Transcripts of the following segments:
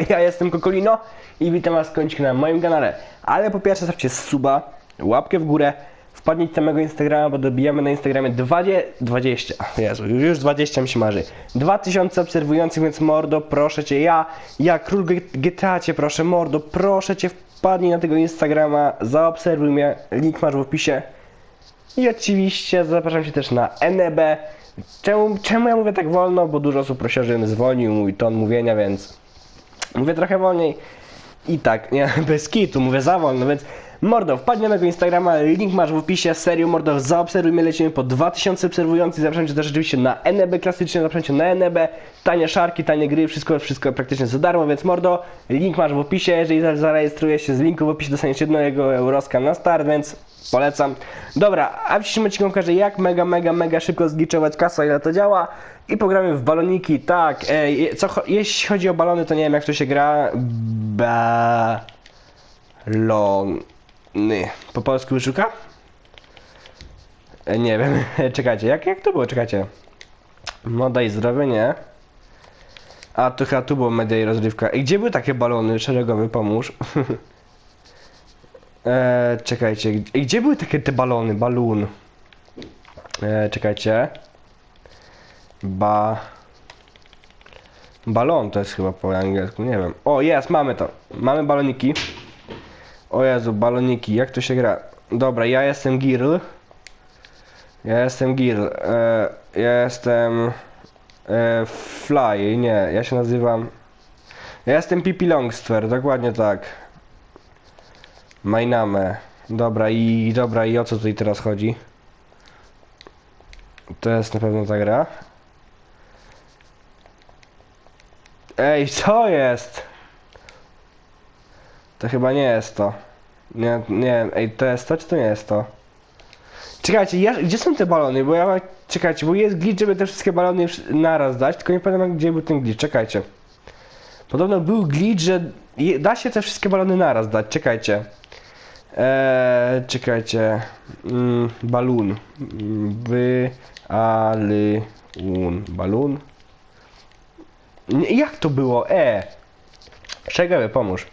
ja jestem Kokolino i witam was kończyk na moim kanale. Ale po pierwsze zostawcie suba, łapkę w górę, wpadnijcie na mojego Instagrama, bo dobijamy na Instagramie 20, 20, Jezu, już 20 mi się marzy. 2000 obserwujących, więc mordo, proszę cię, ja, ja król GTA cię proszę, mordo, proszę cię, wpadnij na tego Instagrama, zaobserwuj mnie, link masz w opisie. I oczywiście zapraszam Cię też na NEB. Czemu, czemu ja mówię tak wolno? Bo dużo osób prosiło, żebym zwolnił mój ton mówienia, więc mówię trochę wolniej. I tak, nie, bez kitu, mówię za wolno, więc mordo, wpadnij na mojego Instagrama, link masz w opisie, serio mordo, zaobserwuj mnie, lecimy po 2000 obserwujących, zapraszam Cię też rzeczywiście na NEB klasycznie, zapraszam Cię na NEB, tanie szarki, tanie gry, wszystko, wszystko praktycznie za darmo, więc mordo, link masz w opisie, jeżeli za- zarejestrujesz się z linku w opisie, dostaniesz jednego euroska na start, więc polecam. Dobra, a w dzisiejszym odcinku pokażę jak mega, mega, mega szybko zgliczować kasę, ile to działa i pogramy w baloniki, tak, ej, co, jeśli chodzi o balony, to nie wiem jak to się gra, balony, po polsku wyszuka? E, Nie wiem, czekajcie, jak, jak to było, czekajcie. Moda i zdrowie, nie? A, to chyba tu było media i rozrywka. I gdzie były takie balony? Szeregowy, pomóż. e, czekajcie, i gdzie były takie te balony? Balun. E, czekajcie. Ba... Balon to jest chyba po angielsku, nie wiem. O, jest, mamy to. Mamy baloniki. O Jezu, baloniki, jak to się gra? Dobra, ja jestem Girl. Ja jestem Girl. E, ja jestem... E, fly, nie, ja się nazywam... Ja jestem Pippi Longstware, dokładnie tak. Majname. Dobra i dobra i o co tutaj teraz chodzi? To jest na pewno ta gra. Ej, co jest? To chyba nie jest to. Nie, nie, ej, to jest to, czy to nie jest to? Czekajcie, ja, gdzie są te balony? Bo ja mam, czekajcie, bo jest glitch, żeby te wszystkie balony naraz dać, tylko nie pamiętam gdzie był ten glitch, czekajcie. Podobno był glitch, że da się te wszystkie balony naraz dać, czekajcie. Eee, czekajcie. Mm, balun. By, ale, un. Balun? Jak to było? E. Czekaj, pomóż.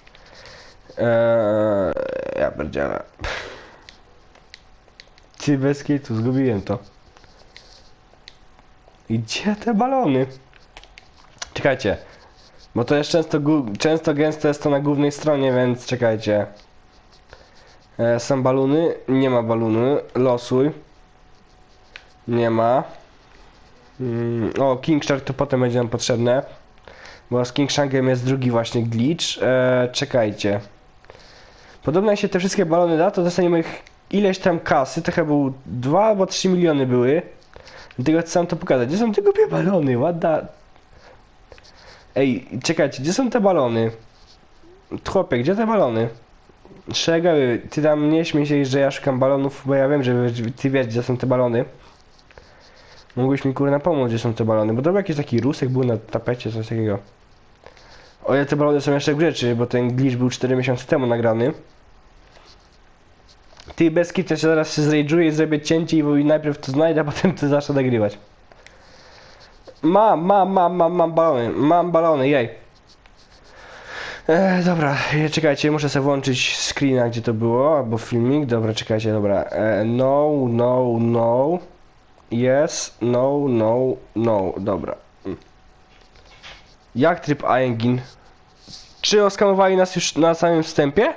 Eee, ja pierdzielę. Ty bez kitu, zgubiłem to. I Gdzie te balony? Czekajcie. Bo to jest często, często gęsto jest to na głównej stronie, więc czekajcie. E, są baluny? Nie ma baluny. Losuj. Nie ma. Mm, o, King Shark to potem będzie nam potrzebne. Bo z King Sharkiem jest drugi właśnie glitch. E, czekajcie. Podobno jak się te wszystkie balony da, to dostaniemy ich ileś tam kasy. To chyba był 2 albo 3 miliony były. Dlatego chcę wam to pokazać. Gdzie są te głupie balony? The... Ej, czekajcie, gdzie są te balony? Chłopie, gdzie te balony? Szeregowy, ty tam nie śmiej się, że ja szukam balonów, bo ja wiem, że ty wiesz, gdzie są te balony. Mógłbyś mi kurna pomóc, gdzie są te balony, bo to był jakiś taki rusek był na tapecie, coś takiego. O ile te balony są jeszcze w grze, bo ten glitch był 4 miesiące temu nagrany. Ty bez kitu się zaraz się zrajdżuję, zrobię cięcie i najpierw to znajdę, a potem to zacznę nagrywać. Mam, mam, mam, mam, mam balony, mam balony, jej. Dobra, e, czekajcie, muszę sobie włączyć screena, gdzie to było, albo filmik. Dobra, czekajcie, dobra. E, no, no, no. Yes, no, no, no. Dobra. Jak tryb Aengin? Czy oskamowali nas już na samym wstępie?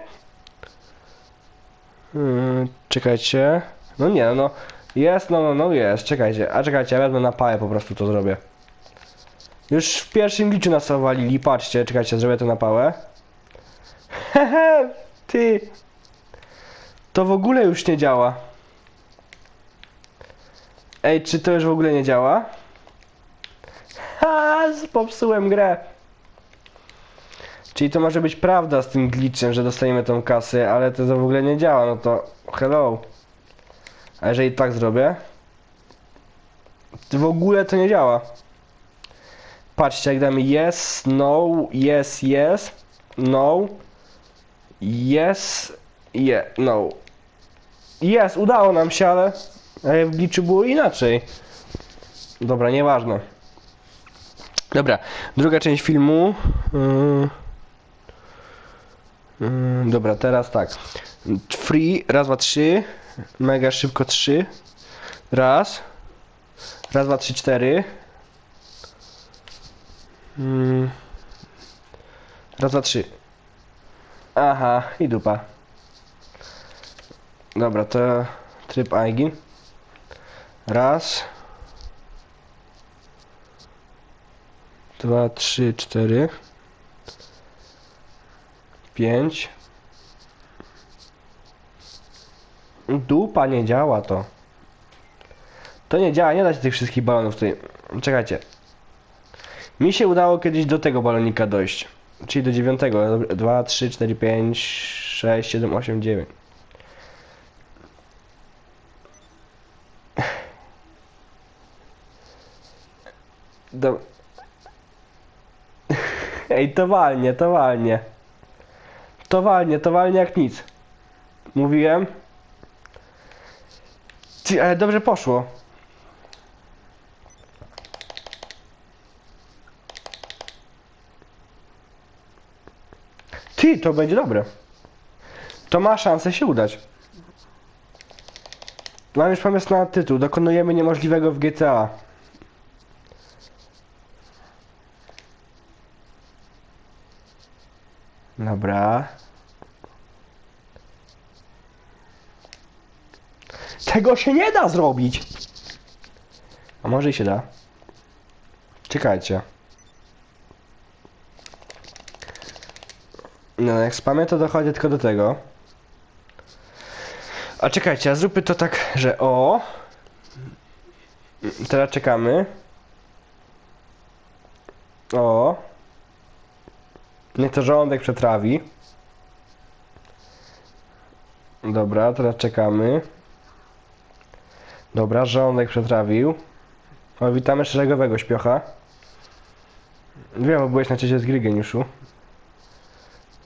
Hmm, czekajcie. No nie, no. Jest, no, no, no, jest. Czekajcie. A czekajcie, ja na pałę po prostu to zrobię. Już w pierwszym liczu nas owalili, patrzcie, czekajcie, zrobię to na pałę. Hehe, ty. To w ogóle już nie działa. Ej, czy to już w ogóle nie działa? Ha, popsułem grę. Czyli to może być prawda z tym glitchem, że dostaniemy tą kasę, ale to w ogóle nie działa, no to hello. A jeżeli tak zrobię? To w ogóle to nie działa. Patrzcie, jak damy yes, no, yes, yes, no, yes, yeah, no. Yes, udało nam się, ale ale w glitchu było inaczej. Dobra, nieważne. Dobra, druga część filmu. Yy, Mm, dobra, teraz tak. Free, raz, dwa, trzy. Mega szybko trzy. Raz. Raz, dwa, trzy, cztery. Mm. Raz, dwa, trzy. Aha, i dupa. Dobra, to tryb Aigin. Raz. Dwa, trzy, cztery. Pięć. Dupa nie działa to. To nie działa, nie da się tych wszystkich balonów tutaj. Czekajcie. Mi się udało kiedyś do tego balonika dojść. Czyli do dziewiątego. 2, 3, 4, 5, 6, 7, 8, 9. Do... Ej, to walnie, to walnie. To walnie, to walnie jak nic. Mówiłem. Ty, ale dobrze poszło. Ty, to będzie dobre. To ma szansę się udać. Mam już pomysł na tytuł. Dokonujemy niemożliwego w GTA. Dobra. Tego się nie da zrobić. A może i się da. Czekajcie. No, jak spamy, to dochodzi tylko do tego. A czekajcie, a zróbmy to tak, że o. Teraz czekamy. O. Niech to żołądek przetrawi. Dobra, teraz czekamy. Dobra, żołądek przetrawił. O, witamy szeregowego śpiocha. Wiem, bo byłeś na czacie z gry, geniuszu.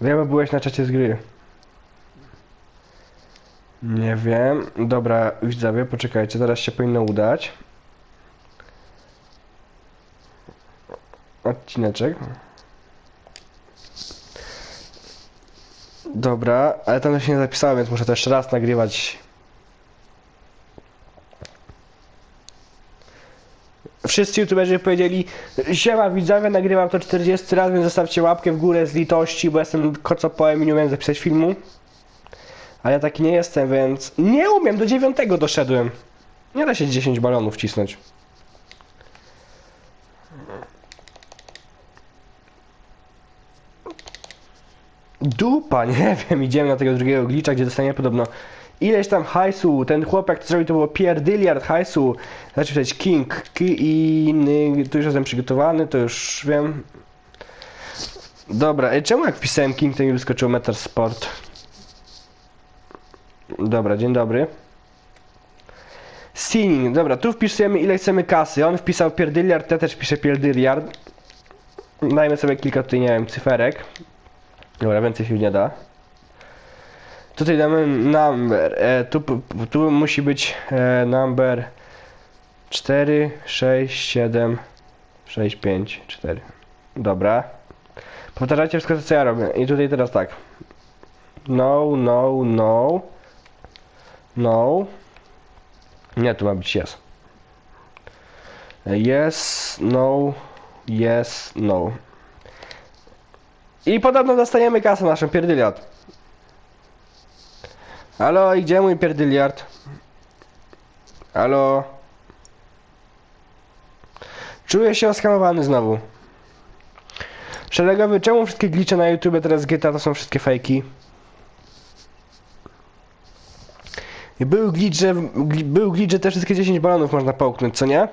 Wiem, bo byłeś na czacie z gry. Nie wiem. Dobra, widzowie, poczekajcie, teraz się powinno udać. Odcineczek. Dobra, ale tam się nie zapisałem, więc muszę to jeszcze raz nagrywać. Wszyscy youtuberzy powiedzieli Siema widzowie, nagrywam to 40 raz, więc zostawcie łapkę w górę z litości, bo jestem kocopołem i nie umiem zapisać filmu. A ja taki nie jestem, więc nie umiem, do dziewiątego doszedłem. Nie da się 10 balonów cisnąć. Dupa, nie wiem, idziemy na tego drugiego glitcha, gdzie dostaniemy podobno ileś tam hajsu. Ten chłopak, co zrobił, to było pierdyliard hajsu. Znaczy przecież King, Ki i inny, tu już jestem przygotowany, to już wiem. Dobra, ej, czemu jak wpisałem King, to mi wyskoczył Metal Sport? Dobra, dzień dobry. Singing, dobra, tu wpisujemy ile chcemy kasy. On wpisał pierdyliard, ja też piszę pierdyliard. Dajmy sobie kilka tutaj, nie wiem, cyferek. Dobra, więcej się nie da. Tutaj damy number. E, tu, tu musi być e, number 4, 6, 7, 6, 5, 4. Dobra. Powtarzajcie wszystko, co ja robię. I tutaj teraz tak. No, no, no. No. Nie, tu ma być yes. Yes, no, yes, no. I podobno dostaniemy kasę naszą pierdyliard. Halo, i gdzie mój pierdyliard? Halo? Czuję się oskamowany znowu. Szeregowy, czemu wszystkie glicze na YouTube teraz GTA to są wszystkie fejki? Był glitch, że, był glitch, że te wszystkie 10 balonów można połknąć, co nie?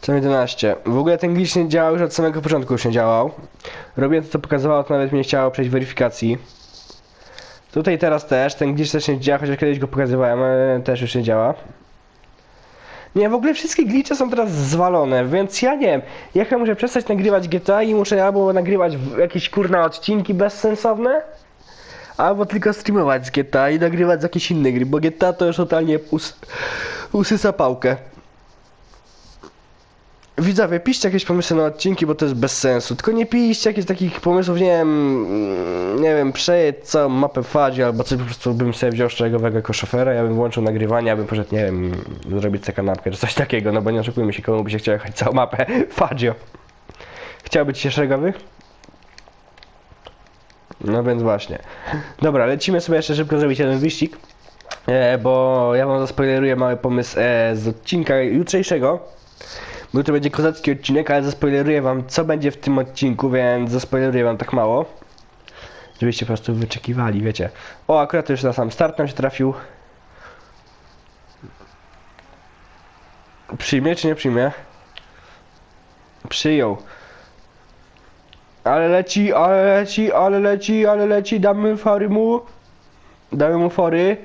Co 11. W ogóle ten glitch nie działał już od samego początku już nie działał. Robię to, pokazywało, to nawet mnie chciało przejść weryfikacji. Tutaj teraz też, ten glitch też nie działa, chociaż kiedyś go pokazywałem, ale też już nie działa. Nie, w ogóle wszystkie glitche są teraz zwalone, więc ja nie wiem, jak ja muszę przestać nagrywać GTA i muszę albo nagrywać jakieś kurna odcinki bezsensowne, albo tylko streamować z GTA i nagrywać z jakieś inne gry, bo GTA to już totalnie us usysa pałkę. Widzowie, piszcie jakieś pomysły na odcinki, bo to jest bez sensu. Tylko nie piszcie jakichś takich pomysłów, nie wiem, mm, nie wiem, przejedź całą mapę Fadzie albo coś, po prostu bym sobie wziął szeregowego jako szofera, ja bym włączył nagrywanie, abym poszedł, nie wiem, zrobić sobie kanapkę czy coś takiego, no bo nie oszukujmy się, komu by się chciał jechać całą mapę Fadzio. Chciałby ci się szeregowy? No więc właśnie. Dobra, lecimy sobie jeszcze szybko zrobić jeden wyścig, e, bo ja wam zaspoileruję mały pomysł e, z odcinka jutrzejszego. Bo to będzie kozacki odcinek, ale zaspoileruję wam co będzie w tym odcinku, więc zaspoileruję wam tak mało. Żebyście po prostu wyczekiwali, wiecie. O, akurat już na sam start nam się trafił. Przyjmie czy nie przyjmie? Przyjął. Ale leci, ale leci, ale leci, ale leci, damy fory mu. Damy mu fory.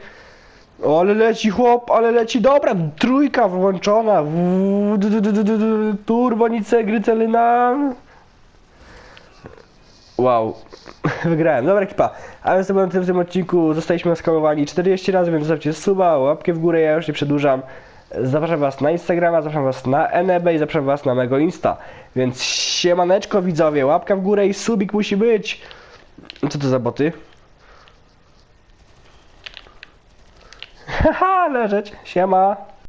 O, ale leci chłop, ale leci, dobra, trójka włączona. W- du- du- du- du- du- du- Turbo, nice, grycelina. Wow, wygrałem. Dobra ekipa, a więc to tyle w tym odcinku. Zostaliśmy oskalowani 40 razy, więc zostawcie suba, łapkę w górę, ja już nie przedłużam. Zapraszam was na Instagrama, zapraszam was na NB i zapraszam was na mego Insta. Więc siemaneczko widzowie, łapka w górę i subik musi być. Co to za boty? Haha, leżeć. Siema.